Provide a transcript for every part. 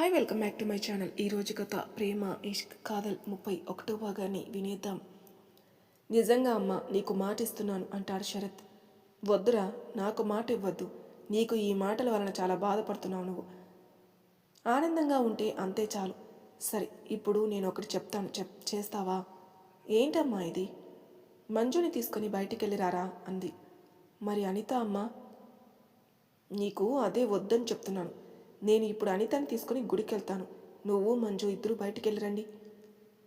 Hi welcome back to my channel ఈరోజు కథ ప్రేమ ఇష్క్ కాదల్ ముప్పై ఒకటో భాగాన్ని వినేద్దాం. నిజంగా అమ్మ నీకు మాట ఇస్తున్నాను అంటాడు శరత్. వద్దురా నాకు మాట ఇవ్వద్దు. నీకు ఈ మాటల వలన చాలా బాధపడుతున్నావు నువ్వు. ఆనందంగా ఉంటే అంతే చాలు. సరే ఇప్పుడు నేను ఒకటి చెప్తాను. చెప్ చేస్తావా? ఏంటమ్మా ఇది? మంజుని తీసుకొని బయటికి వెళ్ళిరారా అంది. మరి అనిత అమ్మ నీకు అదే వద్దని చెప్తున్నాను. నేను ఇప్పుడు అనితని తీసుకుని గుడికి వెళ్తాను నువ్వు మంజు ఇద్దరు బయటికి వెళ్ళరండి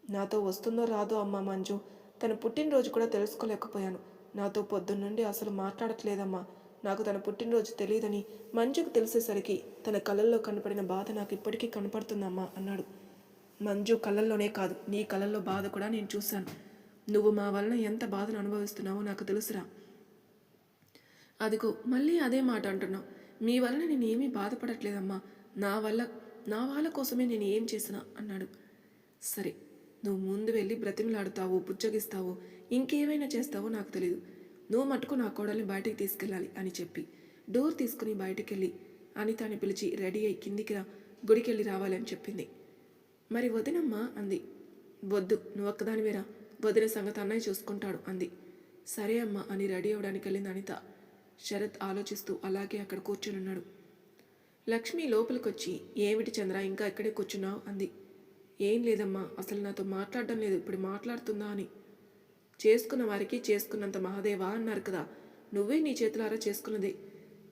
నాతో వస్తుందో రాదో అమ్మా మంజు. తన పుట్టినరోజు కూడా తెలుసుకోలేకపోయాను. నాతో పొద్దున్నుండి అసలు మాట్లాడట్లేదమ్మా. నాకు తన పుట్టినరోజు తెలియదని మంజుకు తెలిసేసరికి తన కళ్ళల్లో కనపడిన బాధ నాకు ఇప్పటికీ కనపడుతుందమ్మా అన్నాడు. మంజు కళ్ళల్లోనే కాదు నీ కళ్ళల్లో బాధ కూడా నేను చూశాను. నువ్వు మా వలన ఎంత బాధను అనుభవిస్తున్నావో నాకు తెలుసురా. అదిగో మళ్ళీ అదే మాట అంటున్నావు. మీ వలన నేను ఏమీ బాధపడట్లేదమ్మా. నా వల్ల నా వాళ్ళ కోసమే నేను ఏం చేసినా అన్నాడు. సరే నువ్వు ముందు వెళ్ళి బ్రతిమలాడుతావో బుజ్జగిస్తావు ఇంకేమైనా చేస్తావో నాకు తెలియదు నువ్వు మట్టుకు నా కోడల్ని బయటికి తీసుకెళ్ళాలి అని చెప్పి డోర్ తీసుకుని బయటికి వెళ్ళి అనితాని పిలిచి రెడీ అయి కిందికి రా గుడికెళ్ళి రావాలని చెప్పింది. మరి వదినమ్మా అంది. వద్దు నువ్వు ఒక్కదానివేరా వదిన సంగతి అన్నయ్య చూసుకుంటాడు అంది. సరే అమ్మా అని రెడీ అవ్వడానికి వెళ్ళింది అనిత. శరత్ ఆలోచిస్తూ అలాగే అక్కడ కూర్చునున్నాడు. లక్ష్మి లోపలికొచ్చి ఏమిటి చంద్ర ఇంకా ఇక్కడే కూర్చున్నావు? అంది. ఏం లేదమ్మా అసలు నాతో మాట్లాడడం లేదు ఇప్పుడు మాట్లాడుతుందా? అని. చేసుకున్న వారికి చేసుకున్నంత మహాదేవా అన్నారు కదా నువ్వే నీ చేతులారా చేసుకున్నదే.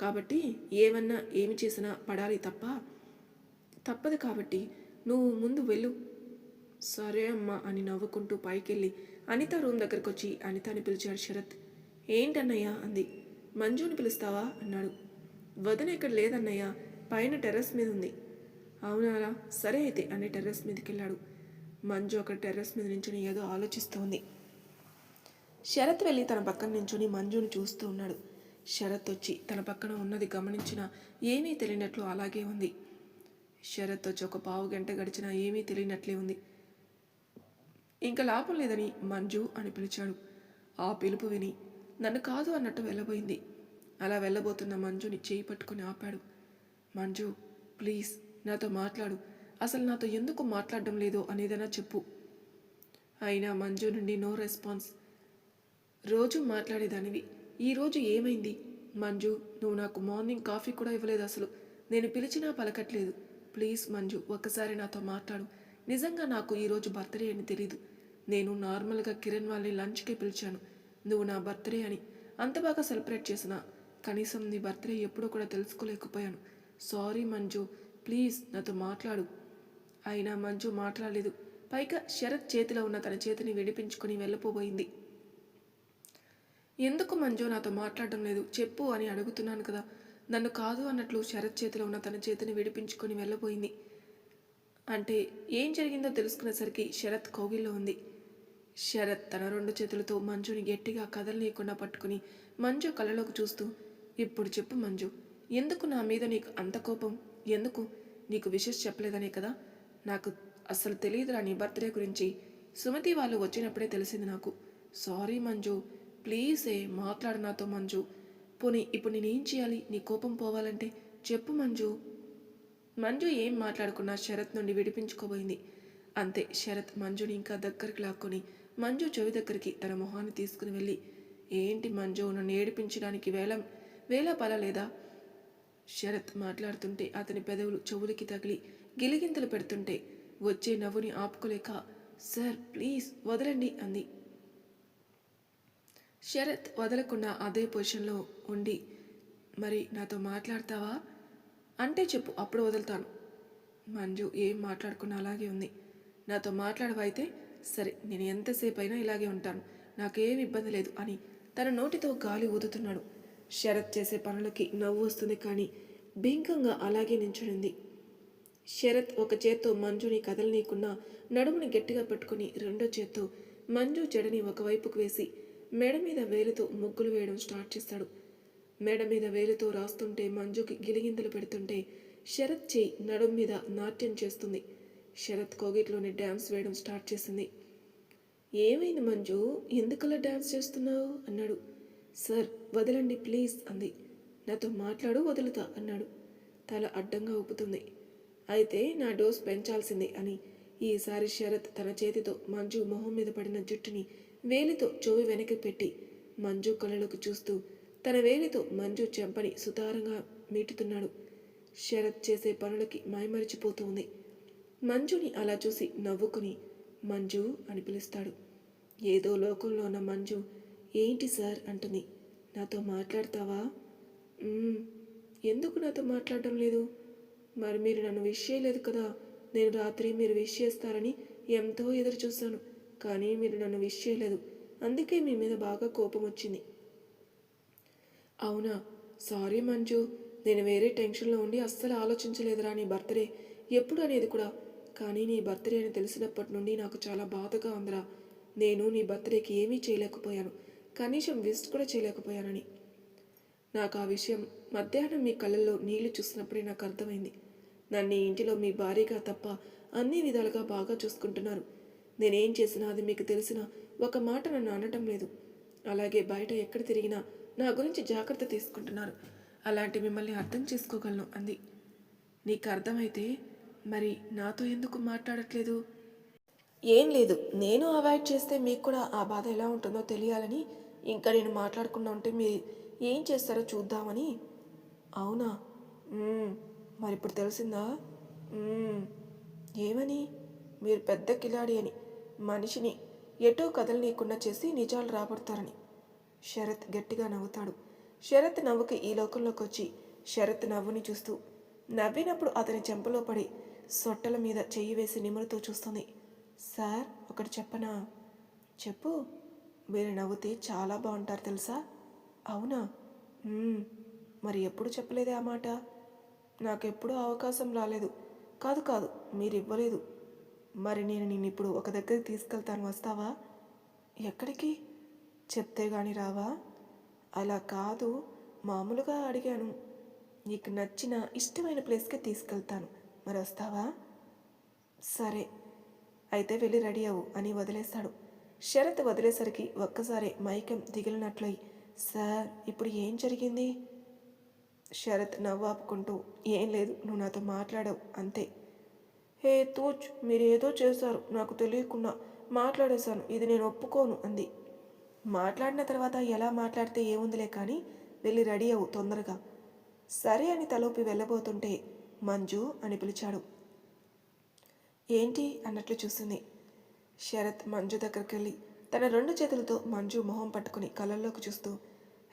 కాబట్టి ఏమన్నా ఏమి చేసినా పడాలి తప్ప? తప్పదు కాబట్టి నువ్వు ముందు వెళ్ళు. సరే అమ్మా అని నవ్వుకుంటూ పైకెళ్ళి అనిత రూమ్ దగ్గరకు వచ్చి అనితని పిలిచాడు శరత్. ఏంటన్నయ్యా? అంది. మంజుని పిలుస్తావా? అన్నాడు. వదన ఇక్కడ లేదన్నయ్య పైన టెర్రస్ మీద ఉంది అవునారా? సరే అయితే అని టెర్రస్ మీదకి వెళ్ళాడు మంజు అక్కడ టెర్రస్ మీద నించుని ఏదో ఆలోచిస్తోంది. శరత్ వెళ్ళి తన పక్కన నించుని మంజుని చూస్తూ ఉన్నాడు. శరత్ వచ్చి తన పక్కన ఉన్నది గమనించిన ఏమీ తెలియనట్లు అలాగే ఉంది. శరత్ వచ్చి ఒక పావు గంట గడిచినా ఏమీ తెలియనట్లే ఉంది. ఇంకా లాభం లేదని మంజు అని పిలిచాడు. ఆ పిలుపు విని నన్ను కాదు అన్నట్టు వెళ్ళబోయింది. అలా వెళ్ళబోతున్న మంజుని చేయి పట్టుకుని ఆపాడు. మంజు ప్లీజ్ నాతో మాట్లాడు. అసలు నాతో ఎందుకు మాట్లాడడం లేదో అనేదైనా చెప్పు. అయినా మంజు నుండి నో రెస్పాన్స్. రోజు మాట్లాడేదానివి. ఈరోజు ఏమైంది? మంజు నువ్వు నాకు మార్నింగ్ కాఫీ కూడా ఇవ్వలేదు అసలు. నేను పిలిచినా పలకట్లేదు. ప్లీజ్ మంజు ఒక్కసారి నాతో మాట్లాడు. నిజంగా నాకు ఈరోజు బర్త్డే అని తెలీదు. నేను నార్మల్గా కిరణ్ వాళ్ళని లంచ్కే పిలిచాను. నువ్వు నా బర్త్డే అని. అంత బాగా సెలబ్రేట్ చేసిన. కనీసం నీ బర్త్డే ఎప్పుడో కూడా తెలుసుకోలేకపోయాను. సారీ మంజు ప్లీజ్ నాతో మాట్లాడు. అయినా మంజు మాట్లాడలేదు. పైగా శరత్ చేతిలో ఉన్న తన చేతిని విడిపించుకొని వెళ్ళిపోబోయింది. ఎందుకు మంజు నాతో మాట్లాడడం లేదు? చెప్పు అని అడుగుతున్నాను కదా. నన్ను కాదు అన్నట్లు శరత్ చేతిలో ఉన్న తన చేతిని విడిపించుకొని వెళ్ళబోయింది. అంటే ఏం జరిగిందో తెలుసుకునేసరికి శరత్ కోగిల్లో ఉంది. శరత్ తన రెండు చేతులతో మంజుని గట్టిగా కదలనీయకుండా పట్టుకుని మంజు కళ్ళలోకి చూస్తూ ఇప్పుడు చెప్పు మంజు ఎందుకు నా మీద నీకు అంత కోపం? ఎందుకు? నీకు విషస్ చెప్పలేదనే కదా? నాకు అస్సలు తెలియదురా నీ బర్త్డే గురించి. సుమతి వాళ్ళు వచ్చినప్పుడే తెలిసింది నాకు. సారీ మంజు ప్లీజ్ ఏ మాట్లాడు నాతో మంజు. పోనీ ఇప్పుడు నేనేం చేయాలి? నీ కోపం పోవాలంటే చెప్పు మంజు. మంజు ఏం మాట్లాడుకున్నా శరత్ నుండి విడిపించుకోబోయింది. అంతే శరత్ మంజుని ఇంకా దగ్గరికి లాక్కొని మంజు చెవి దగ్గరికి తన మొహాన్ని తీసుకుని వెళ్ళి ఏంటి మంజు నన్ను ఏడిపించడానికి వేళం వేళ పల పలలేదా శరత్ మాట్లాడుతుంటే అతని పెదవులు చెవులకి తగిలి గిలిగింతలు పెడుతుంటే వచ్చే నవ్వుని ఆపుకోలేక సార్ ప్లీజ్ వదలండి అంది. శరత్ వదలకుండా అదే పొజిషన్లో ఉండి మరి నాతో మాట్లాడతావా? అంటే చెప్పు అప్పుడు వదులుతాను. మంజు ఏం మాట్లాడుకున్నా అలాగే ఉంది. నాతో మాట్లాడవైతే సరే నేను ఎంతసేపు అయినా ఇలాగే ఉంటాను. నాకేం ఇబ్బంది లేదు అని తన నోటితో గాలి ఊదుతున్నాడు. శరత్ చేసే పనులకి నవ్వు వస్తుంది కానీ బింకంగా అలాగే నించునింది. శరత్ ఒక చేత్తో మంజుని కదలనీయకుండా నడుముని గట్టిగా పట్టుకుని రెండో చేత్తో మంజు చెడని ఒకవైపుకు వేసి మెడ మీద వేలుతో ముగ్గులు వేయడం స్టార్ట్ చేస్తాడు. మెడ మీద వేలుతో రాస్తుంటే మంజుకి గిలిగింతలు పెడుతుంటే శరత్ చేయి నడుం మీద నాట్యం చేస్తుంది. శరత్ కోగిట్లోని డ్యాన్స్ వేయడం స్టార్ట్ చేసింది. ఏమైంది మంజు? ఎందుకలా డ్యాన్స్ చేస్తున్నావు? అన్నాడు. సార్ వదలండి ప్లీజ్ అంది. నాతో మాట్లాడు వదులుతా అన్నాడు. తల అడ్డంగా ఊపుతుంది. అయితే నా డోస్ పెంచాల్సిందే అని ఈసారి శరత్ తన చేతితో మంజు మొహం మీద పడిన జుట్టుని వేలితో చెవి వెనక్కి పెట్టి మంజు కళ్ళలోకి చూస్తూ తన వేలితో మంజు చెంపని సుతారంగా మీటుతున్నాడు. శరత్ చేసే పనులకి మైమరిచిపోతూ ఉంది. మంజుని అలా చూసి నవ్వుకుని మంజు అని పిలుస్తాడు. ఏదో లోకంలో ఉన్న మంజు ఏంటి సార్? అంటుంది. నాతో మాట్లాడతావా? ఎందుకు నాతో మాట్లాడడం లేదు? మరి మీరు నన్ను విష్ చేయలేదు కదా. నేను రాత్రి మీరు విష్ చేస్తారని ఎంతో ఎదురు చూశాను కానీ మీరు నన్ను విష్ చేయలేదు. అందుకే మీ మీద బాగా కోపం వచ్చింది. అవునా? సారీ మంజు. నేను వేరే టెన్షన్లో ఉండి అస్సలు ఆలోచించలేదురా నీ బర్త్డే. ఎప్పుడు అనేది కూడా కానీ నీ బర్త్డే అని తెలిసినప్పటి నుండి నాకు చాలా బాధగా ఉందిరా. నేను నీ బర్త్డేకి ఏమీ చేయలేకపోయాను. కనీసం విస్ట్ కూడా చేయలేకపోయానని. నాకు ఆ విషయం మధ్యాహ్నం మీ కళ్ళల్లో నీళ్ళు చూసినప్పుడే నాకు అర్థమైంది. నన్ను ఇంటిలో మీ భార్యగా తప్ప అన్ని విధాలుగా బాగా చూసుకుంటున్నారు. నేనేం చేసినా అది మీకు తెలిసిన ఒక మాట నన్ను అనటం లేదు. అలాగే బయట ఎక్కడ తిరిగినా నా గురించి జాగ్రత్త తీసుకుంటున్నారు. అలాంటి మిమ్మల్ని అర్థం చేసుకోగలను అంది. నీకు అర్థమైతే మరి నాతో ఎందుకు మాట్లాడట్లేదు? ఏం లేదు. నేను అవాయిడ్ చేస్తే మీకు కూడా ఆ బాధ ఎలా ఉంటుందో తెలియాలని ఇంకా నేను మాట్లాడకుండా ఉంటే మీరు ఏం చేస్తారో చూద్దామని. అవునా? మరి ఇప్పుడు తెలిసిందా? ఏమని? మీరు పెద్ద కిలాడి అని మనిషిని ఎటో కదలనీయకుండా చేసి నిజాలు రాబడతారని. శరత్ గట్టిగా నవ్వుతాడు. శరత్ నవ్వుకి ఈ లోకంలోకి వచ్చి శరత్ నవ్వుని చూస్తూ నవ్వినప్పుడు అతని చెంపలో పడి సొట్టల మీద చెయ్యి వేసి నిమురుతూ చూస్తుంది. సార్ ఒకటి చెప్పనా? చెప్పు. మీరు నవ్వుతే చాలా బాగుంటారు తెలుసా? అవునా? మరి ఎప్పుడు చెప్పలేదే ఆ మాట? నాకెప్పుడూ అవకాశం రాలేదు. కాదు కాదు. మీరు ఇవ్వలేదు మరి నేను నిన్ను ఇప్పుడు ఒక దగ్గరికి తీసుకెళ్తాను. వస్తావా? ఎక్కడికి? చెప్తే గాని రావా? అలా కాదు. మామూలుగా అడిగాను. నీకు నచ్చిన ఇష్టమైన ప్లేస్కి తీసుకెళ్తాను. మరి వస్తావా సరే అయితే వెళ్ళి రెడీ అవ్వు అని వదిలేస్తాడు. శరత్ వదిలేసరికి ఒక్కసారి మైకం దిగిలినట్లయి సార్ ఇప్పుడు ఏం జరిగింది? శరత్ నవ్వాపుకుంటూ ఏం లేదు నువ్వు నాతో మాట్లాడావు అంతే. హే తూచ్ మీరేదో చేశారు నాకు తెలియకుండా మాట్లాడేశాను ఇది నేను ఒప్పుకోను అంది. మాట్లాడిన తర్వాత ఎలా మాట్లాడితే ఏముందిలే కానీ వెళ్ళి రెడీ అవ్వు తొందరగా. సరే అని తలోపి వెళ్ళబోతుంటే మంజు అని పిలిచాడు. ఏంటి? అన్నట్లు చూసింది. శరత్ మంజు దగ్గరికి వెళ్ళి తన రెండు చేతులతో మంజు మొహం పట్టుకుని కళ్ళల్లోకి చూస్తూ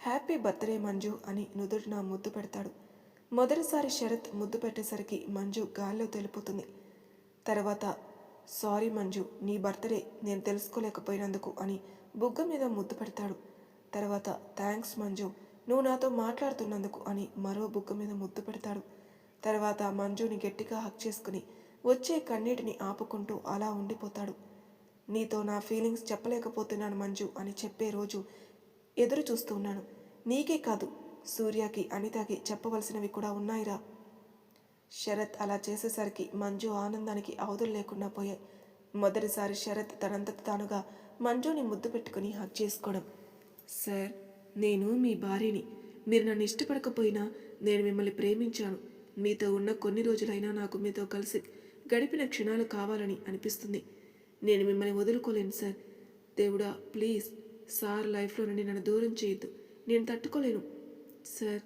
హ్యాపీ బర్త్డే మంజు అని నుదుటిన ముద్దు పెడతాడు. మొదటిసారి శరత్ ముద్దు పెట్టేసరికి మంజు గాల్లో తెలిపోతుంది. తర్వాత సారీ మంజు నీ బర్త్డే నేను తెలుసుకోలేకపోయినందుకు అని బుగ్గ మీద ముద్దు పెడతాడు. తర్వాత థ్యాంక్స్ మంజు నువ్వు నాతో మాట్లాడుతున్నందుకు అని మరో బుగ్గ మీద ముద్దు పెడతాడు. తర్వాత మంజుని గట్టిగా హక్ చేసుకుని వచ్చే కన్నీటిని ఆపుకుంటూ అలా ఉండిపోతాడు. నీతో నా ఫీలింగ్స్ చెప్పలేకపోతున్నాను మంజు అని చెప్పే రోజు ఎదురు చూస్తూ ఉన్నాను. నీకే కాదు సూర్యకి అనితకి చెప్పవలసినవి కూడా ఉన్నాయిరా. శరత్ అలా చేసేసరికి మంజు ఆనందానికి అవధులు లేకుండా పోయాయి. మొదటిసారి శరత్ తనంతట తానుగా మంజుని ముద్దు పెట్టుకుని హక్ చేసుకోవడం. సార్ నేను మీ భార్యని. మీరు నన్ను ఇష్టపడకపోయినా నేను మిమ్మల్ని ప్రేమించాను. మీతో ఉన్న కొన్ని రోజులైనా నాకు మీతో కలిసి గడిపిన క్షణాలు కావాలని అనిపిస్తుంది. నేను మిమ్మల్ని వదులుకోలేను సార్. దేవుడా ప్లీజ్ సార్ లైఫ్లో నుండి నన్ను దూరం చేయొద్దు. నేను తట్టుకోలేను. సార్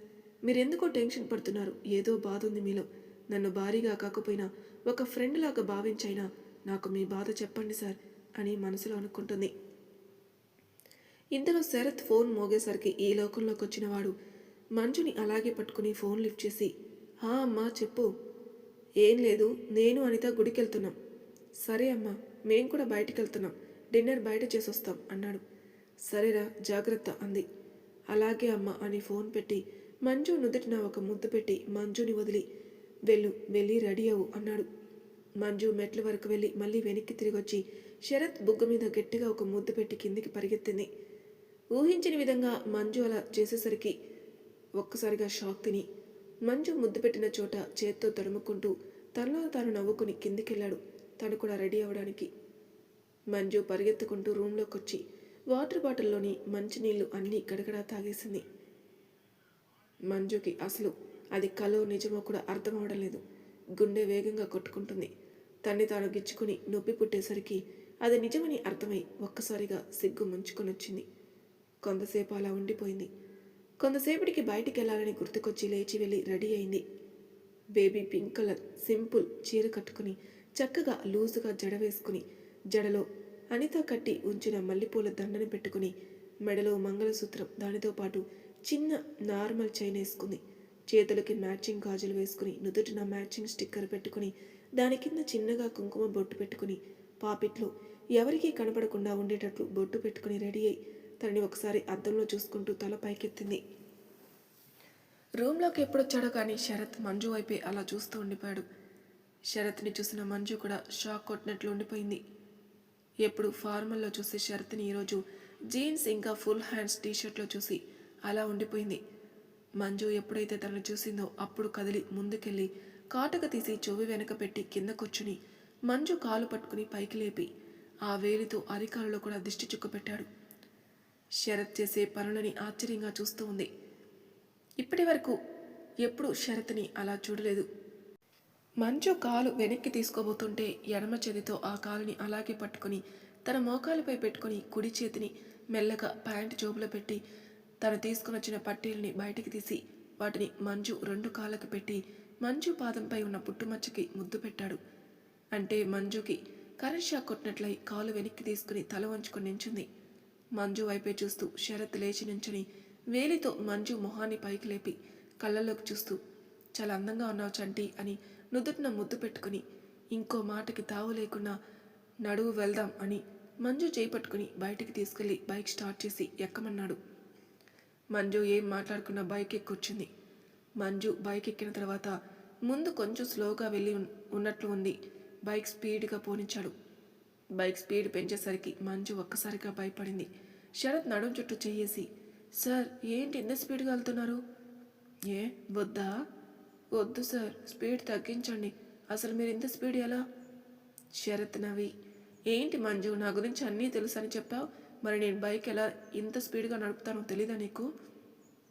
మీరెందుకో టెన్షన్ పడుతున్నారు. ఏదో బాధ ఉంది మీలో. నన్ను భారీగా కాకపోయినా ఒక ఫ్రెండ్ లాగా భావించైనా నాకు మీ బాధ చెప్పండి సార్ అని మనసులో అనుకుంటుంది. ఇంతలో శరత్ ఫోన్ మోగేసరికి ఈ లోకంలోకి వచ్చినవాడు మంజుని అలాగే పట్టుకుని ఫోన్ లిఫ్ట్ చేసి హా అమ్మా చెప్పు. ఏం లేదు నేను అనిత గుడికి వెళ్తున్నాం సరే అమ్మా మేం కూడా బయటికి వెళ్తున్నాం డిన్నర్ బయట చేసొస్తాం అన్నాడు. సరేరా జాగ్రత్త అంది. అలాగే అమ్మ అని ఫోన్ పెట్టి మంజు నుదుటిన ఒక ముద్దు పెట్టి మంజుని వదిలి వెళ్ళు వెళ్ళి రెడీ అవ్వు అన్నాడు. మంజు మెట్ల వరకు వెళ్ళి మళ్ళీ వెనక్కి తిరిగి వచ్చి శరత్ బుగ్గ మీద గట్టిగా ఒక ముద్దు పెట్టి కిందికి పరిగెత్తింది. ఊహించిన విధంగా మంజు అలా చేసేసరికి ఒక్కసారిగా షాక్ తిని మంజు ముద్దు పెట్టిన చోట చేత్తో తడుముకుంటూ తనలో తాను నవ్వుకుని కిందికెళ్ళాడు. తను కూడా రెడీ అవ్వడానికి మంజు పరిగెత్తుకుంటూ రూమ్లోకి వచ్చి వాటర్ బాటిల్లోని మంచినీళ్ళు అన్నీ గడగడా తాగేసింది. మంజుకి అసలు అది కలో నిజమో కూడా అర్థం అవడం లేదు. గుండె వేగంగా కొట్టుకుంటుంది. తన్ని తాను గిచ్చుకుని నొప్పి పుట్టేసరికి అది నిజమని అర్థమై ఒక్కసారిగా సిగ్గు ముంచుకొని వచ్చింది కొంతసేపు అలా ఉండిపోయింది. కొంతసేపటికి బయటికి వెళ్ళాలని గుర్తుకొచ్చి లేచి వెళ్ళి రెడీ అయింది. బేబీ పింక్ కలర్ సింపుల్ చీర కట్టుకుని చక్కగా లూజుగా జడ వేసుకుని జడలో అనిత కట్టి ఉంచిన మల్లెపూల దండను పెట్టుకుని మెడలో మంగళసూత్రం దానితో పాటు చిన్న నార్మల్ చైన్ వేసుకుంది. చేతులకి మ్యాచింగ్ గాజులు వేసుకుని నుదుటిన మ్యాచింగ్ స్టిక్కర్ పెట్టుకుని దాని కింద చిన్నగా కుంకుమ బొట్టు పెట్టుకుని పాపిట్లో ఎవరికీ కనపడకుండా ఉండేటట్లు బొట్టు పెట్టుకుని రెడీ అయి తనని ఒకసారి అద్దంలో చూసుకుంటూ తల పైకెత్తింది. రూమ్లోకి ఎప్పుడొచ్చాడో కానీ శరత్ మంజు వైపే అలా చూస్తూ ఉండిపోయాడు. శరత్ని చూసిన మంజు కూడా షాక్ కొట్టినట్లు ఉండిపోయింది. ఎప్పుడు ఫార్మల్లో చూసే శరత్ని ఈరోజు జీన్స్ ఇంకా ఫుల్ హ్యాండ్స్ టీషర్ట్లో చూసి అలా ఉండిపోయింది. మంజు ఎప్పుడైతే తనను చూసిందో అప్పుడు కదిలి ముందుకెళ్ళి కాటక తీసి చెవి వెనక పెట్టి కింద కూర్చుని మంజు కాలు పట్టుకుని పైకి లేపి ఆ వేలితో అరికాలలో కూడా దిష్టి చుక్కపెట్టాడు పెట్టాడు. శరత్ చేసే పనులని ఆశ్చర్యంగా చూస్తూ ఉంది. ఇప్పటి వరకు ఎప్పుడూ శరత్ని అలా చూడలేదు. మంచు కాలు వెనక్కి తీసుకోబోతుంటే ఎడమ చేతితో ఆ కాలుని అలాగే పట్టుకొని తన మోకాలుపై పెట్టుకొని కుడి చేతిని మెల్లగా ప్యాంటు జోబులో పెట్టి తను తీసుకుని వచ్చిన పట్టీలని బయటికి తీసి వాటిని మంజు రెండు కాళ్ళకి పెట్టి మంజు పాదంపై ఉన్న పుట్టుమచ్చకి ముద్దు పెట్టాడు. అంటే మంజుకి కరెంట్ షాక్ కొట్టినట్లయి కాలు వెనక్కి తీసుకుని తల వంచుకొని నించుంది. మంజు వైపే చూస్తూ శరత్ లేచి నుంచుని వేలితో మంజు మొహాన్ని పైకి లేపి కళ్ళల్లోకి చూస్తూ చాలా అందంగా ఉన్నావు చంటి అని నుదుటిన ముద్దు పెట్టుకుని ఇంకో మాటకి తావు లేకుండా నడువు వెళ్దాం అని మంజు చేయి బయటికి తీసుకెళ్ళి బైక్ స్టార్ట్ చేసి ఎక్కమన్నాడు. మంజు ఏం మాట్లాడకుండా బైక్ ఎక్కొచ్చింది. మంజు బైక్ ఎక్కిన తర్వాత ముందు కొంచెం స్లోగా వెళ్ళి ఉన్నట్లు ఉంది. బైక్ స్పీడ్గా పోనించాడు బైక్ స్పీడ్ పెంచేసరికి మంజు ఒక్కసారిగా భయపడింది. శరత్ నడుం చుట్టూ చెయ్యేసి సార్ ఏంటి ఎంత స్పీడ్గా వెళ్తున్నారు? ఏ వద్దా? వద్దు సార్ స్పీడ్ తగ్గించండి. అసలు మీరు ఇంత స్పీడ్ ఎలా? శరత్ నవి ఏంటి మంజు నా గురించి అన్నీ తెలుసు అని చెప్పావు? మరి నేను బైక్ ఎలా ఇంత స్పీడ్గా నడుపుతానో తెలీదా నీకు?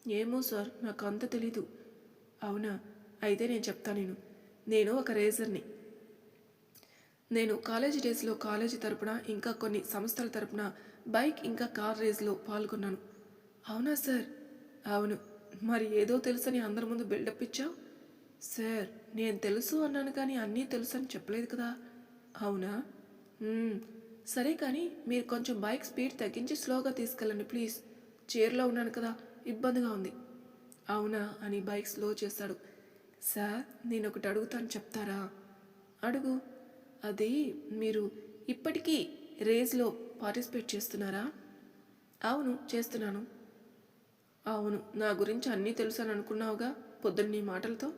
ఏమో సార్ నాకు అంత తెలీదు. అవునా? అయితే నేను చెప్తాను నేను. నేను ఒక రేజర్ని. నేను కాలేజ్ డేస్లో కాలేజీ తరపున ఇంకా కొన్ని సంస్థల తరపున బైక్ ఇంకా కార్ రేస్లో పాల్గొన్నాను. అవునా సార్? అవును. మరి ఏదో తెలుసని అందరి ముందు బిల్డప్ ఇచ్చావు? సార్ నేను తెలుసు అన్నాను కానీ అన్నీ తెలుసు అని చెప్పలేదు కదా. అవునా? సరే కానీ మీరు కొంచెం బైక్ స్పీడ్ తగ్గించి స్లోగా తీసుకెళ్ళండి ప్లీజ్. చీరలో ఉన్నాను కదా ఇబ్బందిగా ఉంది. అవునా? అని బైక్ స్లో చేశాడు సార్ నేను ఒకటి అడుగుతాను చెప్తారా? అడుగు. అది మీరు ఇప్పటికీ రేస్లో పార్టిసిపేట్ చేస్తున్నారా? అవును చేస్తున్నాను. అవును నా గురించి అన్నీ తెలుసు అని అనుకున్నావుగా పొద్దున్న నీ మాటలతో?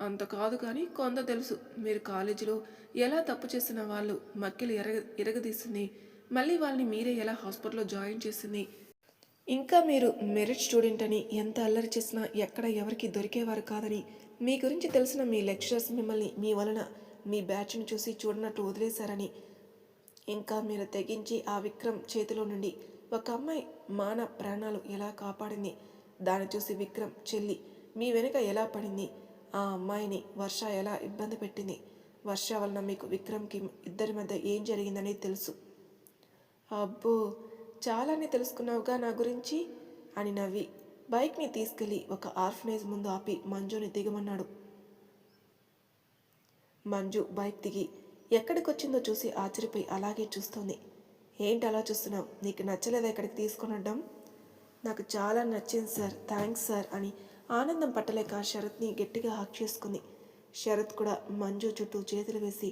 అంత కాదు కానీ కొంత తెలుసు. మీరు కాలేజీలో ఎలా తప్పు చేసిన వాళ్ళు మక్కిలు ఎరగ ఇరగదీస్తుంది మళ్ళీ వాళ్ళని మీరే ఎలా హాస్పిటల్లో జాయిన్ చేసింది? ఇంకా మీరు మెరిట్ స్టూడెంట్ అని ఎంత అల్లరి చేసినా ఎక్కడ ఎవరికి దొరికేవారు కాదని మీ గురించి తెలిసిన మీ లెక్చరర్స్ మిమ్మల్ని మీ వలన మీ బ్యాచ్ను చూసి చూడనట్టు వదిలేశారని. ఇంకా మీరు తెగించి ఆ విక్రమ్ చేతిలో నుండి ఒక అమ్మాయి మాన ప్రాణాలు ఎలా కాపాడింది? దాన్ని చూసి విక్రమ్ చెల్లి మీ వెనుక ఎలా పడింది? ఆ అమ్మాయిని వర్ష ఎలా ఇబ్బంది పెట్టింది? వర్ష వలన మీకు విక్రమ్కి ఇద్దరి మధ్య ఏం జరిగిందని తెలుసు. అబ్బో చాలానే తెలుసుకున్నావుగా నా గురించి అని నవ్వి బైక్ని తీసుకెళ్ళి ఒక ఆర్ఫనేజ్ ముందు ఆపి మంజుని దిగమన్నాడు. మంజు బైక్ దిగి ఎక్కడికొచ్చిందో చూసి ఆశ్చర్యపోయి అలాగే చూస్తోంది. ఏంటి అలా చూస్తున్నావు? నీకు నచ్చలేదా ఇక్కడికి తీసుకునడం నాకు చాలా నచ్చింది సార్. థ్యాంక్స్ సార్ అని ఆనందం పట్టలేక శరత్ని గట్టిగా హక్ చేసుకుంది. శరత్ కూడా మంజు చుట్టూ చేతులు వేసి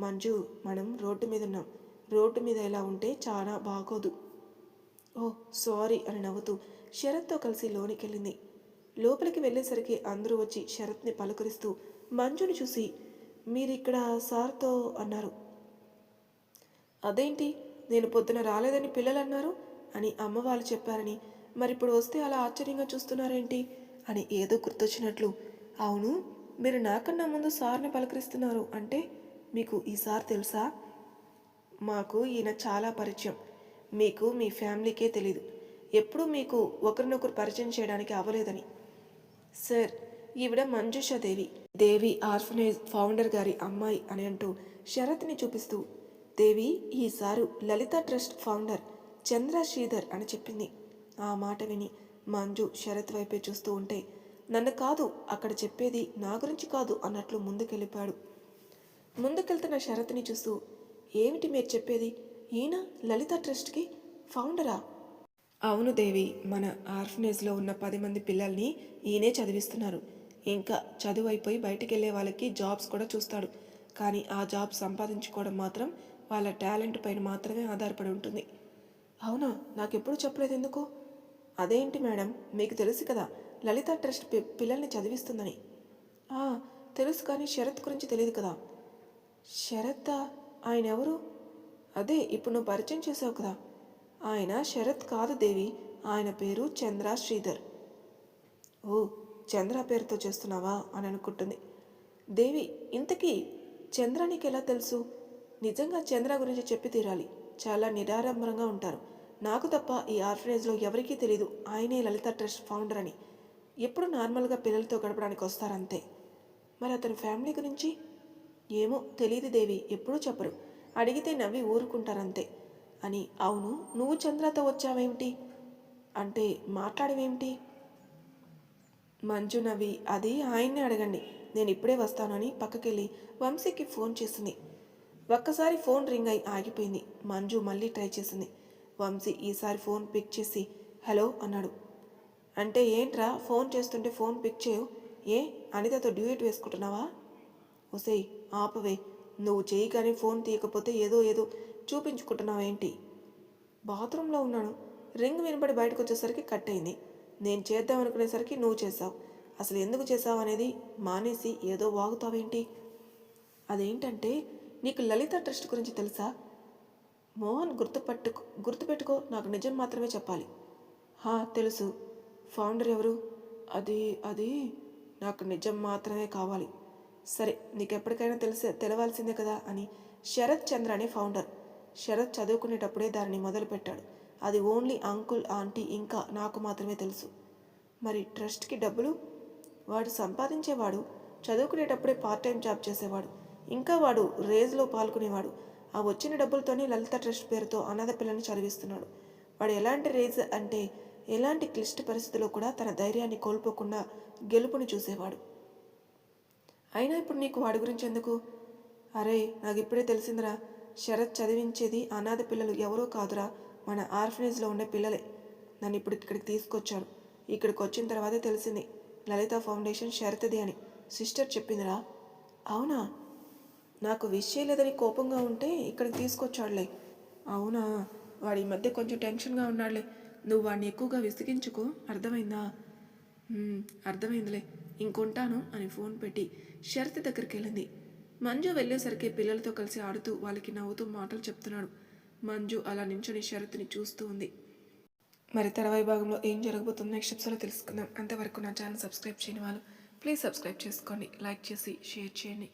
మంజు మనం రోడ్డు మీద ఉన్నాం. రోడ్డు మీద ఇలా ఉంటే చాలా బాగోదు. ఓ సారీ అని నవ్వుతూ శరత్తో కలిసి లోనికెళ్ళింది. లోపలికి వెళ్ళేసరికి అందరూ వచ్చి శరత్ని పలకరిస్తూ మంజుని చూసి మీరిక్కడ సార్తో అన్నారు. అదేంటి? నేను పొద్దున రాలేదని పిల్లలు అన్నారు అని అమ్మ వాళ్ళు చెప్పారని. మరిప్పుడు వస్తే అలా ఆశ్చర్యంగా చూస్తున్నారేంటి? అని ఏదో గుర్తొచ్చినట్లు. అవును మీరు నాకన్నా ముందు సార్ని పలకరిస్తున్నారు. అంటే మీకు ఈ సార్ తెలుసా? మాకు ఈయన చాలా పరిచయం. మీకు మీ ఫ్యామిలీకే తెలీదు. ఎప్పుడూ మీకు ఒకరినొకరు పరిచయం చేయడానికి అవ్వలేదని. సార్ ఈవిడ మంజుషాదేవి దేవి. దేవి ఆర్ఫనేజ్ ఫౌండర్ గారి అమ్మాయి అని అంటూ శరత్ని చూపిస్తూ దేవి ఈసారు లలిత ట్రస్ట్ ఫౌండర్ చంద్ర శ్రీధర్ అని చెప్పింది. ఆ మాట విని మంజు శరత్ వైపే చూస్తూ ఉంటే నన్ను కాదు అక్కడ చెప్పేది నా గురించి కాదు అన్నట్లు ముందుకెళ్ళిపాడు ముందుకెళ్తున్న శరత్ని చూస్తూ ఏమిటి మీరు చెప్పేది? ఈయన లలిత ట్రస్ట్కి ఫౌండరా అవును దేవి మన ఆర్ఫనేజ్లో ఉన్న పది మంది పిల్లల్ని ఈయనే చదివిస్తున్నారు. ఇంకా చదువు అయిపోయి బయటికి వెళ్ళే వాళ్ళకి జాబ్స్ కూడా చూస్తాడు. కానీ ఆ జాబ్ సంపాదించుకోవడం మాత్రం వాళ్ళ టాలెంట్ పైన మాత్రమే ఆధారపడి ఉంటుంది. అవునా? నాకెప్పుడు చెప్పలేదు ఎందుకు? అదేంటి మేడం? మీకు తెలుసు కదా లలిత ట్రస్ట్ పి- పిల్లల్ని చదివిస్తుందని. తెలుసు కానీ శరత్ గురించి తెలియదు కదా. శరత్ ఆయన ఎవరు? అదే ఇప్పుడు నువ్వు పరిచయం చేసావు కదా. ఆయన శరత్ కాదు దేవి ఆయన పేరు చంద్ర శ్రీధర్. ఓ చంద్ర పేరుతో చేస్తున్నావా అని అనుకుంటుంది. దేవి ఇంతకీ చంద్ర నీకు ఎలా తెలుసు? నిజంగా చంద్ర గురించి చెప్పి తీరాలి. చాలా నిరాడంబరంగా ఉంటారు. నాకు తప్ప ఈ ఆర్ఫనేజ్లో ఎవరికీ తెలియదు ఆయనే లలిత ట్రస్ట్ ఫౌండర్ అని. ఎప్పుడు నార్మల్గా పిల్లలతో గడపడానికి వస్తారంతే. మరి అతని ఫ్యామిలీ గురించి? ఏమో తెలియదు దేవి ఎప్పుడూ చెప్పరు. అడిగితే నవ్వి ఊరుకుంటారంతే. అని అవును నువ్వు చంద్రతో వచ్చావేమిటి? అంటే మాట్లాడవేమిటి? మంజు నవ్వి అది ఆయన్ని అడగండి. నేను ఇప్పుడే వస్తానని పక్కకెళ్ళి వంశీకి ఫోన్ చేసింది. ఒక్కసారి ఫోన్ రింగ్ అయి ఆగిపోయింది. మంజు మళ్ళీ ట్రై చేసింది. వంశీ ఈసారి ఫోన్ పిక్ చేసి హలో అన్నాడు. అంటే ఏంట్రా? ఫోన్ చేస్తుంటే ఫోన్ పిక్ చేయు ఏ? అనితతో డ్యూయట్ వేసుకుంటున్నావా? ఒసేయ్ ఆపవే. నువ్వు చేయగానే ఫోన్ తీయకపోతే ఏదో ఏదో చూపించుకుంటున్నావేంటి? బాత్రూంలో ఉన్నాను. రింగ్ వినబడి బయటకు వచ్చేసరికి కట్ అయింది నేను చేద్దాం అనుకునేసరికి నువ్వు చేసావు అసలు ఎందుకు చేసావు అనేది మానేసి ఏదో వాగుతావేంటి? అదేంటంటే నీకు లలిత ట్రస్ట్ గురించి తెలుసా? మోహన్ గుర్తుపట్టుకో గుర్తుపెట్టుకో నాకు నిజం మాత్రమే చెప్పాలి. హా తెలుసు. ఫౌండర్ ఎవరు? అది అది నాకు నిజం మాత్రమే కావాలి. సరే నీకు ఎప్పటికైనా తెలిసే తెలవాల్సిందే కదా అని శరత్ చంద్ర అనే ఫౌండర్. శరత్ చదువుకునేటప్పుడే దానిని మొదలుపెట్టాడు. అది ఓన్లీ అంకుల్ ఆంటీ ఇంకా నాకు మాత్రమే తెలుసు. మరి ట్రస్ట్కి డబ్బులు? వాడు సంపాదించేవాడు చదువుకునేటప్పుడే పార్ట్ టైం జాబ్ చేసేవాడు ఇంకా వాడు రేజ్లో పాల్గొనేవాడు. ఆ వచ్చిన డబ్బులతోనే లలిత ట్రస్ట్ పేరుతో అనాథ పిల్లల్ని చదివిస్తున్నాడు. వాడు ఎలాంటి రేజ్ అంటే ఎలాంటి క్లిష్ట పరిస్థితుల్లో కూడా తన ధైర్యాన్ని కోల్పోకుండా గెలుపుని చూసేవాడు. అయినా ఇప్పుడు నీకు వాడి గురించి ఎందుకు? అరే నాకు ఇప్పుడే తెలిసిందిరా శరత్ చదివించేది అనాథ పిల్లలు ఎవరో కాదురా. మన ఆర్ఫనేజ్లో ఉండే పిల్లలే నన్ను ఇప్పుడు ఇక్కడికి తీసుకొచ్చారు. ఇక్కడికి వచ్చిన తర్వాతే తెలిసింది. లలిత ఫౌండేషన్ షరతది అని. సిస్టర్ చెప్పిందిరా. అవునా? నాకు విష్ చేయలేదని కోపంగా ఉంటే ఇక్కడికి తీసుకొచ్చాడులే. అవునా? వాడి ఈ మధ్య కొంచెం టెన్షన్గా ఉన్నాడులే. నువ్వు వాడిని ఎక్కువగా విసిగించుకో. అర్థమైందా? అర్థమైందిలే. ఇంకొంటాను అని ఫోన్ పెట్టి శరత్ దగ్గరికి వెళ్ళింది మంజు వెళ్ళేసరికి పిల్లలతో కలిసి ఆడుతూ వాళ్ళకి నవ్వుతూ మాటలు చెప్తున్నాడు. మంజు అలా నించుని శరత్ని చూస్తూ ఉంది. మరి తర్వాయి భాగంలో ఏం జరగబోతుందో నెక్స్ట్ ఎపిసోడ్లో తెలుసుకుందాం. అంతవరకు నా ఛానల్ సబ్స్క్రైబ్ చేయని వాళ్ళు ప్లీజ్ సబ్స్క్రైబ్ చేసుకోండి. లైక్ చేసి షేర్ చేయండి.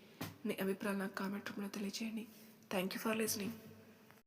మీ అభిప్రాయాలు నాకు కామెంట్ రూపంలో తెలియజేయండి థ్యాంక్ యూ ఫర్ లిసనింగ్